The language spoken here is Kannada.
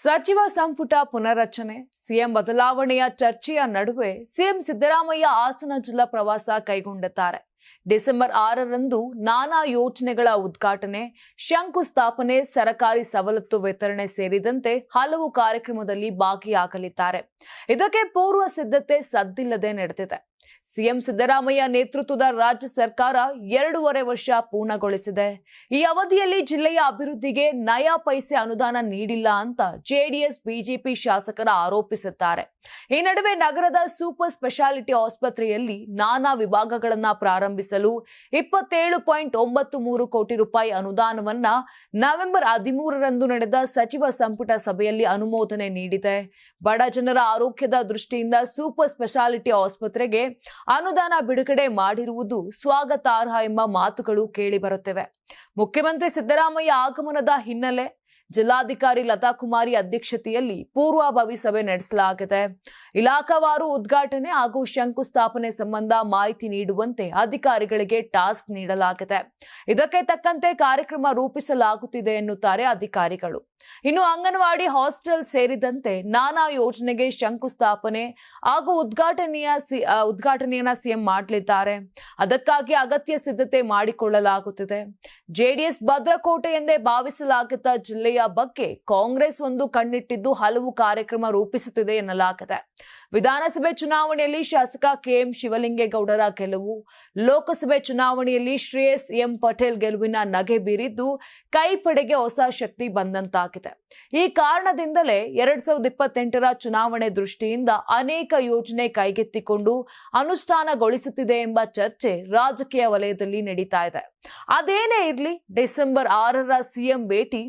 ಸಚಿವ ಸಂಪುಟ ಪುನರಚನೆ ಸಿಎಂ ಬದಲಾವಣೆಯ ಚರ್ಚೆಯ ನಡುವೆ ಸಿಎಂ ಸಿದ್ದರಾಮಯ್ಯ ಹಾಸನ ಜಿಲ್ಲಾ ಪ್ರವಾಸ ಕೈಗೊಂಡಿದ್ದಾರೆ. ಡಿಸೆಂಬರ್ ಆರರಂದು ನಾನಾ ಯೋಜನೆಗಳ ಉದ್ಘಾಟನೆ, ಶಂಕುಸ್ಥಾಪನೆ, ಸರಕಾರಿ ಸವಲತ್ತು ವಿತರಣೆ ಸೇರಿದಂತೆ ಹಲವು ಕಾರ್ಯಕ್ರಮದಲ್ಲಿ ಭಾಗಿಯಾಗಲಿದ್ದಾರೆ. ಇದಕ್ಕೆ ಪೂರ್ವ ಸಿದ್ಧತೆ ಸದ್ದಿಲ್ಲದೆ ನಡೆದಿದೆ. ಸಿಎಂ ಸಿದ್ದರಾಮಯ್ಯ ನೇತೃತ್ವದ ರಾಜ್ಯ ಸರ್ಕಾರ ಎರಡೂವರೆ ವರ್ಷ ಪೂರ್ಣಗೊಳಿಸಿದೆ. ಈ ಅವಧಿಯಲ್ಲಿ ಜಿಲ್ಲೆಯ ಅಭಿವೃದ್ಧಿಗೆ ನಯಾ ಪೈಸೆ ಅನುದಾನ ನೀಡಿಲ್ಲ ಅಂತ ಜೆಡಿಎಸ್, ಬಿಜೆಪಿ ಶಾಸಕರ ಆರೋಪಿಸುತ್ತಾರೆ. ಈ ನಡುವೆ ನಗರದ ಸೂಪರ್ ಸ್ಪೆಷಾಲಿಟಿ ಆಸ್ಪತ್ರೆಯಲ್ಲಿ ನಾನಾ ವಿಭಾಗಗಳನ್ನ ಪ್ರಾರಂಭಿಸಲು ಇಪ್ಪತ್ತೇಳು ಪಾಯಿಂಟ್ ಒಂಬತ್ತು ಮೂರು ಕೋಟಿ ರೂಪಾಯಿ ಅನುದಾನವನ್ನ ನವೆಂಬರ್ ಹದಿಮೂರರಂದು ನಡೆದ ಸಚಿವ ಸಂಪುಟ ಸಭೆಯಲ್ಲಿ ಅನುಮೋದನೆ ನೀಡಿದೆ. ಬಡ ಜನರ ಆರೋಗ್ಯದ ದೃಷ್ಟಿಯಿಂದ ಸೂಪರ್ ಸ್ಪೆಷಾಲಿಟಿ ಆಸ್ಪತ್ರೆಗೆ ಅನುದಾನ ಬಿಡುಗಡೆ ಮಾಡಿರುವುದು ಸ್ವಾಗತಾರ್ಹ ಎಂಬ ಮಾತುಗಳು ಕೇಳಿ ಬರುತ್ತಿವೆ. ಮುಖ್ಯಮಂತ್ರಿ ಸಿದ್ದರಾಮಯ್ಯ ಆಗಮನದ ಹಿನ್ನೆಲೆ ಜಿಲ್ಲಾಧಿಕಾರಿ ಲತಾ ಕುಮಾರಿ ಅಧ್ಯಕ್ಷತೆಯಲ್ಲಿ ಪೂರ್ವಭಾವಿ ಸಭೆ ನಡೆಸಲಾಗಿದೆ. ಇಲಾಖಾವಾರು ಉದ್ಘಾಟನೆ ಹಾಗೂ ಶಂಕುಸ್ಥಾಪನೆ ಸಂಬಂಧ ಮಾಹಿತಿ ನೀಡುವಂತೆ ಅಧಿಕಾರಿಗಳಿಗೆ ಟಾಸ್ಕ್ ನೀಡಲಾಗಿದೆ. ಇದಕ್ಕೆ ತಕ್ಕಂತೆ ಕಾರ್ಯಕ್ರಮ ರೂಪಿಸಲಾಗುತ್ತಿದೆ ಎನ್ನುತ್ತಾರೆ ಅಧಿಕಾರಿಗಳು. ಇನ್ನು ಅಂಗನವಾಡಿ ಹಾಸ್ಟೆಲ್ ಸೇರಿದಂತೆ ನಾನಾ ಯೋಜನೆಗೆ ಶಂಕುಸ್ಥಾಪನೆ ಹಾಗೂ ಉದ್ಘಾಟನೆಯ ಸಿ- ಉದ್ಘಾಟನೆಯನ್ನ ಸಿಎಂ ಮಾಡಲಿದ್ದಾರೆ. ಅದಕ್ಕಾಗಿ ಅಗತ್ಯ ಸಿದ್ಧತೆ ಮಾಡಿಕೊಳ್ಳಲಾಗುತ್ತಿದೆ. ಜೆಡಿಎಸ್ ಭದ್ರಕೋಟೆ ಎಂದೇ ಭಾವಿಸಲಾಗಿದ್ದ ಜಿಲ್ಲೆಯ ಬಗ್ಗೆ ಕಾಂಗ್ರೆಸ್ ಒಂದು ಕಣ್ಣಿಟ್ಟಿದ್ದು ಹಲವು ಕಾರ್ಯಕ್ರಮ ರೂಪಿಸುತ್ತಿದೆ ಎನ್ನಲಾಗಿದೆ. ವಿಧಾನಸಭೆ ಚುನಾವಣೆಯಲ್ಲಿ ಶಾಸಕ ಕೆಎಂ ಶಿವಲಿಂಗೇಗೌಡರ ಗೆಲುವು, ಲೋಕಸಭೆ ಚುನಾವಣೆಯಲ್ಲಿ ಶ್ರೇಯಸ್ ಎಂ ಪಟೇಲ್ ಗೆಲುವಿನ ನಗೆ ಬೀರಿದ್ದು ಕೈಪಡೆಗೆ ಹೊಸ ಶಕ್ತಿ ಬಂದಂತಾಗಿದೆ. ಈ ಕಾರಣದಿಂದಲೇ ಎರಡ್ ಸಾವಿರದ ಇಪ್ಪತ್ತೆಂಟರ ಚುನಾವಣೆ ದೃಷ್ಟಿಯಿಂದ ಅನೇಕ ಯೋಜನೆ ಕೈಗೆತ್ತಿಕೊಂಡು ಅನುಷ್ಠಾನಗೊಳಿಸುತ್ತಿದೆ ಎಂಬ ಚರ್ಚೆ ರಾಜಕೀಯ ವಲಯದಲ್ಲಿ ನಡೀತಾ ಇದೆ. ಅದೇನೇ ಇರಲಿ, ಡಿಸೆಂಬರ್ ಆರರ ಸಿಎಂ ಭೇಟಿ